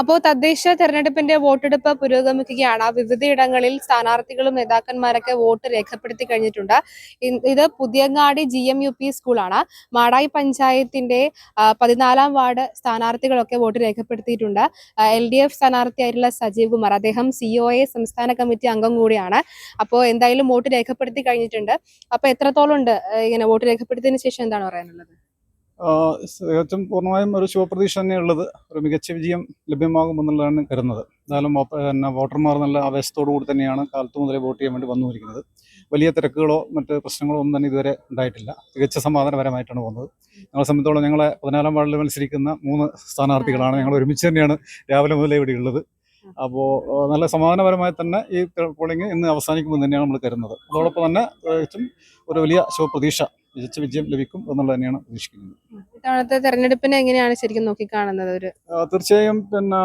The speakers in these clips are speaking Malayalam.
അപ്പോൾ തദ്ദേശ തെരഞ്ഞെടുപ്പിന്റെ വോട്ടെടുപ്പ് പുരോഗമിക്കുകയാണ്. വിവിധയിടങ്ങളിൽ സ്ഥാനാർത്ഥികളും നേതാക്കന്മാരൊക്കെ വോട്ട് രേഖപ്പെടുത്തി കഴിഞ്ഞിട്ടുണ്ട്. ഇത് Puthiyangadi G M U P സ്കൂളാണ്. മാടായി പഞ്ചായത്തിന്റെ പതിനാലാം വാർഡ് സ്ഥാനാർത്ഥികളൊക്കെ വോട്ട് രേഖപ്പെടുത്തിയിട്ടുണ്ട്. എൽ ഡി എഫ് സ്ഥാനാർത്ഥിയായിട്ടുള്ള സജീവ് കുമാർ അദ്ദേഹം സി ഒ എ സംസ്ഥാന കമ്മിറ്റി അംഗം കൂടിയാണ്. അപ്പോൾ എന്തായാലും വോട്ട് രേഖപ്പെടുത്തി കഴിഞ്ഞിട്ടുണ്ട്. അപ്പോൾ എത്രത്തോളം ഉണ്ട് ഇങ്ങനെ വോട്ട് രേഖപ്പെടുത്തിയതിനു ശേഷം എന്താണ് പറയാനുള്ളത്? തികച്ചും പൂർണമായും ഒരു ശുഭപ്രതീക്ഷ തന്നെയുള്ളത്. ഒരു മികച്ച വിജയം ലഭ്യമാകുമെന്നുള്ളതാണ് കരുതുന്നത്. എന്തായാലും പിന്നെ വോട്ടർമാർ നല്ല ആവേശത്തോടു കൂടി തന്നെയാണ് കാലത്ത് മുതലേ വോട്ട് ചെയ്യാൻ വേണ്ടി വന്നുകൊണ്ടിരിക്കുന്നത്. വലിയ തിരക്കുകളോ മറ്റ് പ്രശ്നങ്ങളോ ഒന്നും തന്നെ ഇതുവരെ ഉണ്ടായിട്ടില്ല. തികച്ച സമാധാനപരമായിട്ടാണ് പോകുന്നത്. ഞങ്ങളെ സംബന്ധിച്ചോളം ഞങ്ങളെ പതിനാലാം വാർഡിൽ മത്സരിക്കുന്ന മൂന്ന് സ്ഥാനാർത്ഥികളാണ് ഞങ്ങൾ ഒരുമിച്ച് തന്നെയാണ് രാവിലെ മുതലേ ഇവിടെ ഉള്ളത്. അപ്പോൾ നല്ല സമാധാനപരമായി തന്നെ ഈ പോളിംഗ് ഇന്ന് അവസാനിക്കുമെന്ന് തന്നെയാണ് നമ്മൾ കരുതുന്നത്. അതോടൊപ്പം തന്നെ ഒരു വലിയ ശുഭപ്രതീക്ഷ മികച്ച വിജയം ലഭിക്കും എന്നുള്ളത് തന്നെയാണ് പ്രതീക്ഷിക്കുന്നത്. ഇത്തവണത്തെ തെരഞ്ഞെടുപ്പിനെ എങ്ങനെയാണ് ശരിക്കും നോക്കിക്കാണുന്നത് ഒരു തീർച്ചയായും പിന്നെ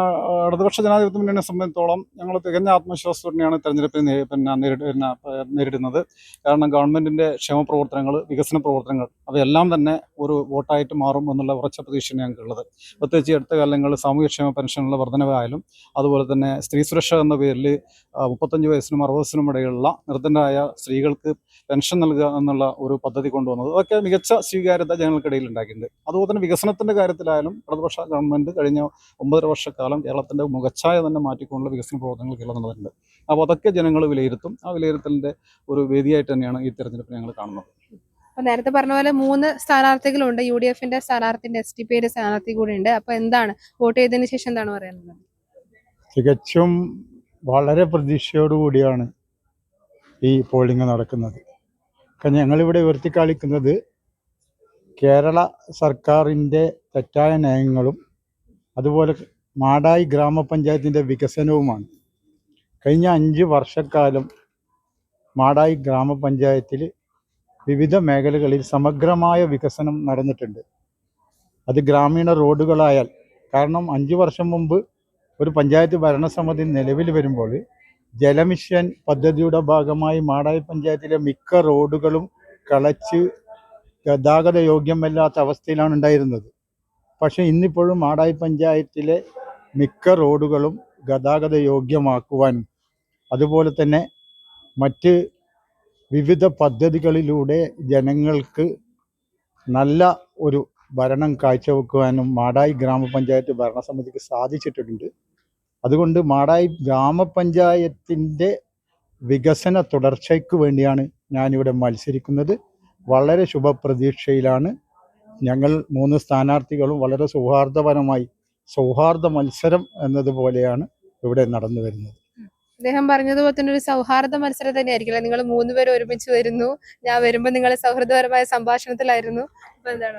ഇടതുപക്ഷ ജനാധിപത്യ മുന്നണിയെ സംബന്ധിച്ചോളം ഞങ്ങൾ തികഞ്ഞ ആത്മവിശ്വാസത്തോടെയാണ് തെരഞ്ഞെടുപ്പിനെ പിന്നെ നേരിട പിന്നെ, നേരിടുന്നത്. കാരണം ഗവൺമെന്റിന്റെ ക്ഷേമ പ്രവർത്തനങ്ങൾ വികസന പ്രവർത്തനങ്ങൾ അവയെല്ലാം തന്നെ ഒരു വോട്ടായിട്ട് മാറും എന്നുള്ള ഉറച്ച പ്രതീക്ഷയാണ് ഞങ്ങൾക്കുള്ളത്. പ്രത്യേകിച്ച് അടുത്ത കാലങ്ങളിൽ സാമൂഹ്യക്ഷേമ പെൻഷനുള്ള വർധനവായാലും അതുപോലെ തന്നെ സ്ത്രീ സുരക്ഷ എന്ന പേരിൽ മുപ്പത്തഞ്ച് വയസ്സിനും അറുപത് വയസ്സിനും ഇടയിലുള്ള നിർദ്ധനരായ സ്ത്രീകൾക്ക് പെൻഷൻ നൽകുക എന്നുള്ള ഒരു പദ്ധതി കൊണ്ടുവന്നത് അതൊക്കെ മികച്ച സ്വീകാര്യത ജനങ്ങൾക്കിടയിൽ ഉണ്ടാക്കിയിട്ടുണ്ട്. അതുപോലെ തന്നെ വികസനത്തിന്റെ കാര്യത്തിലായാലും ഇടതുപക്ഷ ഗവൺമെന്റ് കഴിഞ്ഞ ഒമ്പതര വർഷക്കാലം കേരളത്തിന്റെ മുഖച്ഛായ തന്നെ മാറ്റിക്കൊണ്ടുള്ള വികസന പ്രവർത്തനങ്ങൾ കേരളം നടന്നിട്ടുണ്ട്. അപ്പോൾ അതൊക്കെ ജനങ്ങൾ വിലയിരുത്തും. ആ വിലയിരുത്തലിന്റെ ഒരു വേദിയായിട്ട് തന്നെയാണ് ഈ തെരഞ്ഞെടുപ്പ് ഞങ്ങൾ കാണുന്നത്. അപ്പൊ നേരത്തെ പറഞ്ഞ പോലെ മൂന്ന് സ്ഥാനാർത്ഥികളുണ്ട്. യു ഡി എഫിന്റെ സ്ഥാനാർത്ഥിന്റെ എസ് ഡി പിയുടെ സ്ഥാനാർത്ഥി കൂടി ഉണ്ട് അപ്പൊ എന്താണ്? വോട്ട് ചെയ്തതിന് ശേഷം എന്താണ് പറയുന്നത് തികച്ചും വളരെ പ്രതീക്ഷയോടുകൂടിയാണ് ഈ പോളിംഗ് നടക്കുന്നത്. കാരണം ഞങ്ങളിവിടെ ഉയർത്തിക്കാണിക്കുന്നത് കേരള സർക്കാരിന്റെ തെറ്റായ നയങ്ങളും അതുപോലെ മാടായി ഗ്രാമപഞ്ചായത്തിന്റെ വികസനവുമാണ്. കഴിഞ്ഞ അഞ്ച് വർഷക്കാലം മാടായി ഗ്രാമപഞ്ചായത്തിൽ വിവിധ മേഖലകളിൽ സമഗ്രമായ വികസനം നടന്നിട്ടുണ്ട്. അത് ഗ്രാമീണ റോഡുകളായാൽ കാരണം അഞ്ച് വർഷം മുമ്പ് ഒരു പഞ്ചായത്ത് ഭരണസമിതി നിലവിൽ വരുമ്പോൾ ജലമിഷൻ പദ്ധതിയുടെ ഭാഗമായി മാടായി പഞ്ചായത്തിലെ മിക്ക റോഡുകളും കളച്ച് ഗതാഗത യോഗ്യമല്ലാത്ത അവസ്ഥയിലാണ് ഉണ്ടായിരുന്നത്. പക്ഷേ ഇന്നിപ്പോഴും മാടായി പഞ്ചായത്തിലെ മിക്ക റോഡുകളും ഗതാഗത യോഗ്യമാക്കുവാനും അതുപോലെ തന്നെ മറ്റ് വിവിധ പദ്ധതികളിലൂടെ ജനങ്ങൾക്ക് നല്ല ഒരു ഭരണം കാഴ്ചവെക്കുവാനും മാടായി ഗ്രാമപഞ്ചായത്ത് ഭരണസമിതിക്ക് സാധിച്ചിട്ടുണ്ട്. അതുകൊണ്ട് മാടായി ഗ്രാമപഞ്ചായത്തിന്റെ വികസന തുടർച്ചയ്ക്ക് വേണ്ടിയാണ് ഞാനിവിടെ മത്സരിക്കുന്നത്. വളരെ ശുഭപ്രതീക്ഷയിലാണ് ഞങ്ങൾ മൂന്ന് സ്ഥാനാർത്ഥികളും വളരെ സൗഹാർദ്ദപരമായി സൗഹാർദ്ദ മത്സരം എന്നതുപോലെയാണ് ഇവിടെ നടന്നു വരുന്നത്. അദ്ദേഹം പറഞ്ഞതുപോലെ തന്നെ ഒരു സൗഹാർദ്ദ മത്സരം തന്നെയായിരിക്കില്ല നിങ്ങൾ മൂന്നുപേരും ഒരുമിച്ച് വരുന്നു. ഞാൻ വരുമ്പോൾ നിങ്ങൾ സൗഹൃദപരമായ സംഭാഷണത്തിലായിരുന്നു.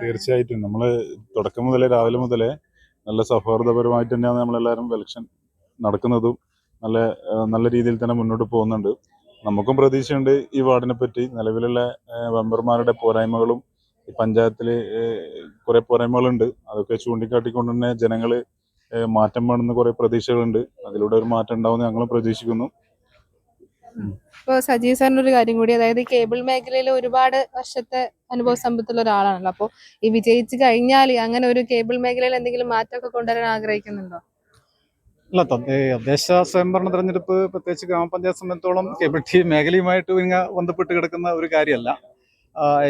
തീർച്ചയായിട്ടും. നമ്മൾ തുടക്കം മുതലേ രാവിലെ മുതലേ നല്ല സൗഹാർദ്ദപരമായിട്ട് തന്നെയാണ് നമ്മളെല്ലാവരും ഇലക്ഷൻ നടക്കുന്നതും നല്ല നല്ല രീതിയിൽ തന്നെ മുന്നോട്ട് പോകുന്നുണ്ട്. നമുക്കും പ്രതീക്ഷയുണ്ട് ഈ വാർഡിനെ പറ്റി നിലവിലുള്ള മെമ്പർമാരുടെ പോരായ്മകളും ഈ പഞ്ചായത്തിൽ കുറെ പോരായ്മകളുണ്ട്. അതൊക്കെ ചൂണ്ടിക്കാട്ടിക്കൊണ്ട് തന്നെ ജനങ്ങൾ മാറ്റം വേണമെന്ന് കുറെ പ്രതീക്ഷകളുണ്ട്. അതിലൂടെ ഒരു മാറ്റം ഉണ്ടാവുമെന്ന് ഞങ്ങളും പ്രതീക്ഷിക്കുന്നു. ഇപ്പോൾ സജീവ് സാറിന് ഒരു കാര്യം കൂടി അതായത് ഈ കേബിൾ മേഖലയിൽ ഒരുപാട് വർഷത്തെ അനുഭവ സമ്പത്തുള്ള ഒരാളാണല്ലോ. അപ്പോൾ ഈ വിജയിച്ച് കഴിഞ്ഞാൽ അങ്ങനെ ഒരു കേബിൾ മേഖലയിൽ എന്തെങ്കിലും മാറ്റമൊക്കെ കൊണ്ടുവരാൻ ആഗ്രഹിക്കുന്നുണ്ടോ? അല്ല തദ്ദേ- തദ്ദേശ സ്വയംഭരണ തെരഞ്ഞെടുപ്പ് പ്രത്യേകിച്ച് ഗ്രാമപഞ്ചായത്ത് സംബന്ധിച്ചോളം കേബിൾ ടി മേഖലയുമായിട്ട് ഇങ്ങനെ ബന്ധപ്പെട്ട് കിടക്കുന്ന ഒരു കാര്യമല്ല.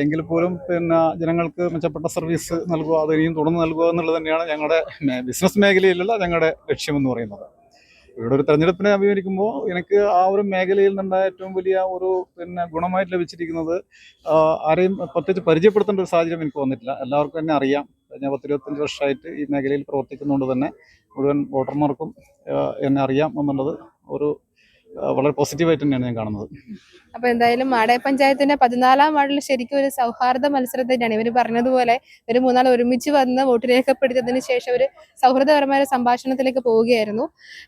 എങ്കിൽ പോലും പിന്നെ ജനങ്ങൾക്ക് മെച്ചപ്പെട്ട സർവീസ് നൽകുക അത് ഇനിയും തുടർന്ന് നൽകുക എന്നുള്ളത് തന്നെയാണ് ഞങ്ങളുടെ ബിസിനസ് മേഖലയിലുള്ള ഞങ്ങളുടെ ലക്ഷ്യമെന്ന് പറയുന്നത്. ഇവിടെ ഒരു തെരഞ്ഞെടുപ്പിനെ അഭിമുഖീകരിക്കുമ്പോൾ എനിക്ക് ആ ഒരു മേഖലയിൽ നിന്നുണ്ടായ ഏറ്റവും വലിയ ഒരു പിന്നെ ഗുണമായിട്ട് ലഭിച്ചിരിക്കുന്നത് ആരെയും പ്രത്യേകിച്ച് പരിചയപ്പെടുത്തേണ്ട ഒരു സാഹചര്യം എനിക്ക് വന്നിട്ടില്ല. എല്ലാവർക്കും തന്നെ അറിയാം. കഴിഞ്ഞ പത്തിരുപത്തഞ്ച് വർഷമായിട്ട് ഈ മേഖലയിൽ പ്രവർത്തിക്കുന്നതുകൊണ്ട് തന്നെ മുഴുവൻ വോട്ടർമാർക്കും എന്നെ അറിയാം എന്നുള്ളത് ഒരു വളരെ പോസിറ്റീവായിട്ട് തന്നെയാണ് ഞാൻ കാണുന്നത്. അപ്പൊ എന്തായാലും മാടയ പഞ്ചായത്തിന്റെ പതിനാലാം വാർഡിൽ ശരിക്കും ഒരു സൗഹാർദ്ദ മത്സരം തന്നെയാണ്. ഇവർ പറഞ്ഞതുപോലെ ഒരു മൂന്നാൾ ഒരുമിച്ച് വന്ന് വോട്ട് രേഖപ്പെടുത്തിയതിനു ശേഷം ഒരു സൗഹൃദപരമായ സംഭാഷണത്തിലേക്ക് പോവുകയായിരുന്നു.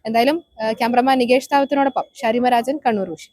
എന്തായാലും ക്യാമറമാൻ നികേഷ് താവത്തിനോടൊപ്പം ഷാരിമ രാജൻ കണ്ണൂർ വിഷു